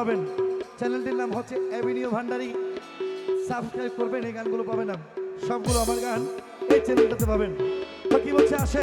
পাবেন। চ্যানেলটির নাম হচ্ছে অ্যাভিনিউ ভান্ডারি সাবস্ক্রাইব করবেন, এই গানগুলো পাবেন না সবগুলো আমার গান এই চ্যানেলটাতে পাবেন। তো কী বলছে আসে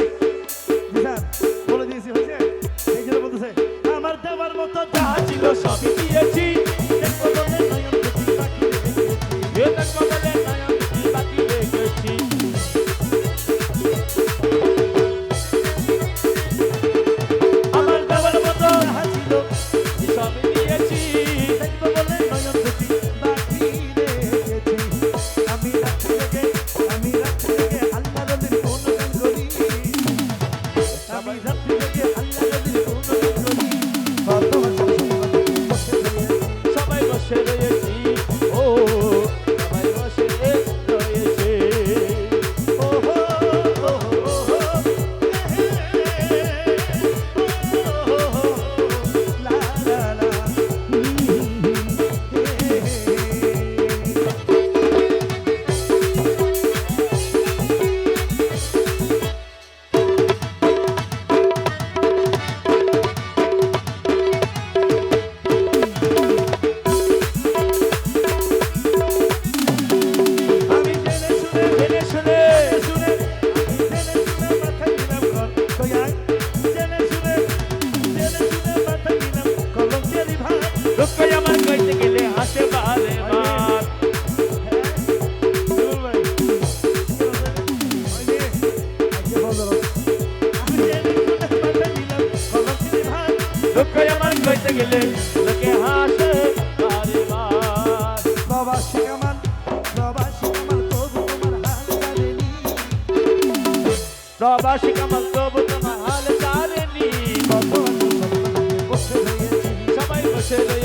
দুঃখ আমার কইতে গেলে লোকে হাসে প্রবাসী আমার প্রবাসী আমার তবু তোমার হাল জানেনি। প্রবাসী আমার তবু তোমার হাল জানেনি। সবাই বসে